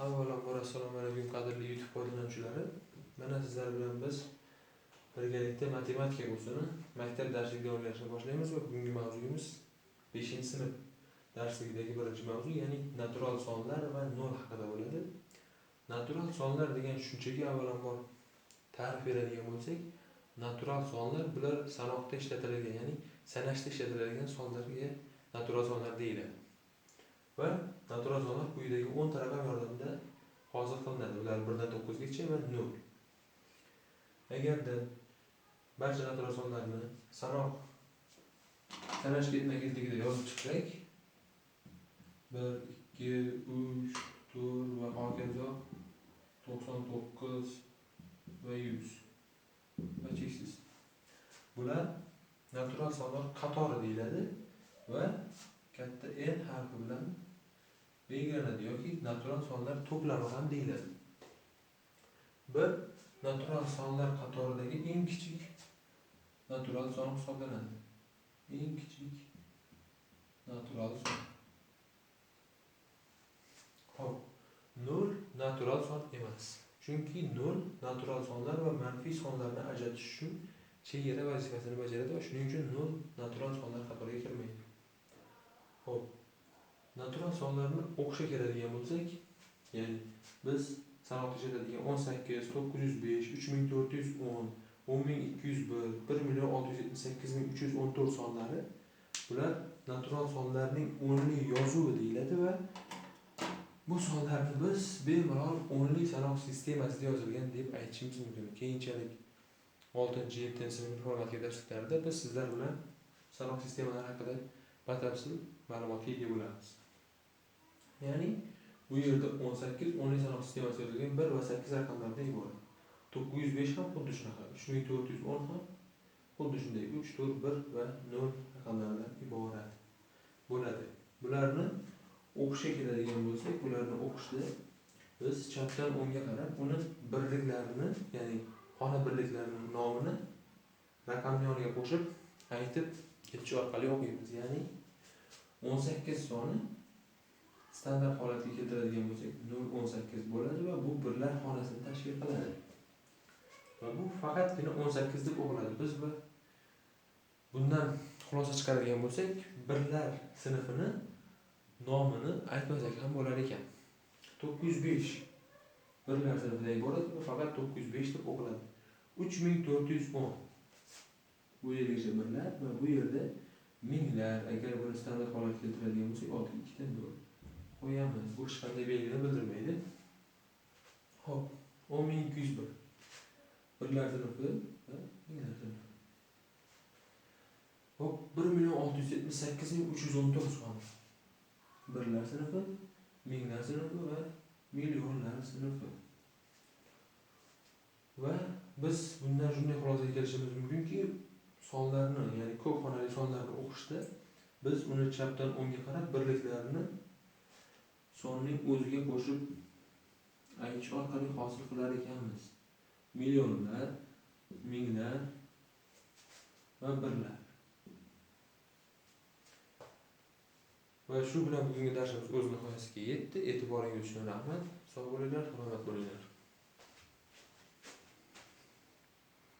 Avvalambor assalomu alaykum qadrli YouTube foydalanuvchilari. Mana sizlar bilan biz birgalikda matematika kursini maktab darsligida o'rganishni boshlaymiz va bugungi mavzuyimiz 5-sinf darsligidagi birinchi mavzu, ya'ni natural sonlar va nol haqida bo'ladi. Natural sonlar degan tushunchaga avvalambor ta'rif beradigan bo'lsak, natural sonlar bular sanoqda ishlatiladigan, ya'ni sanashda ishlatiladigan sonlarga natural sonlar deyiladi. Va natural sonlar quyidagi 10 ta raqam yordamida hosil qilinadi. Ular 1 dan 9 gacha va 0. Agarda barcha natural sonlarni sanoq sanash ketma-ketligida yozib chiqsak, 1, 2, 3, 4 va hokazo 99 va 100 va cheksiz. Bular natural sonlar qatori deyiladi va belgilanadi yoki natural sonlar to'plami ham deyiladi. Bir natural sonlar qatoridagi eng kichik natural son hisoblanadi. Eng kichik natural son. ho'p 0 natural son emas. Chunki 0 natural sonlar va manfiy sonlarni ajratish uchun chegara vazifasini bajaradi va shuning uchun 0 natural sonlar qatoriga kirmaydi. Natural sonlarni o'qishga keladigan bo'lsak, ya'ni biz sanoqda ishlatadigan 18, 905, 3410, 10201, 1678314 sonlari bular natural sonlarning o'nli yozuvi deyiladi va bu sonlarni biz bemalol o'nli sanoq sistemasida yozilgan deb aytishimiz mumkin. Keyinchalik 6-7 sinf informatika darsliklarida biz sizlar bilan sanoq sistemalari haqida batafsil ma'lumotga ega bo'lamiz. Ya'ni bu yerda 18 o'nli sanoq sistemasi yozilgan 1 va 8 raqamlardan iborat. 905 ham xuddi shunaqa, 3410 ham xuddi shunday 3, 4, 1 va 0 raqamlardan iborat bo'ladi. Bularni o'qishga keladigan bo'lsak, bularni o'qishda biz chapdan o'ngga qarab uni birliklarini, ya'ni xona birliklarining nomini raqamni yoniga qo'shib aytib ketish orqali o'qiymiz. Ya'ni 18 soni standart holatga keltiradigan bo'lsak 018 bo'ladi va bu birlar xonasini tashkil qiladi. Va bu faqatgina 18 deb o'qiladi. Biz bu bundan xulosa chiqaradigan bo'lsak, birlar sinfini nomini aytmasak ham bo'lar ekan. 905 birlar sinfidan iborat va faqat 905 deb o'qiladi. 3410 bu yergacha birlar va bu yerda minglar agar buni standart holatga keltiradigan bo'lsak, oldiga ikkita nol qo'yamiz. Bu hech qanday belgini bildirmaydi. Xo'p, 10201 birlar sinfi va minglar sinfi. Hop 1.678.314 so'm Birlar sinfi, minglar sinfi va millionlar sinfi. Va biz bundan shunday xulosaga kelishimiz mumkinki, sonlarni, ya'ni ko'p xonali sonlarni o'qishda biz uni chapdan o'ngga qarab birliklarini sonning o'ziga qo'shib aytish orqali hosil qilar ekanmiz. Millionlar, minglar va birlar. Va shu bilan bugungi darsimiz o'z nihoyasiga yetdi. E'tiboringiz uchun rahmat. Sog' bo'linglar, salomat bo'linglar.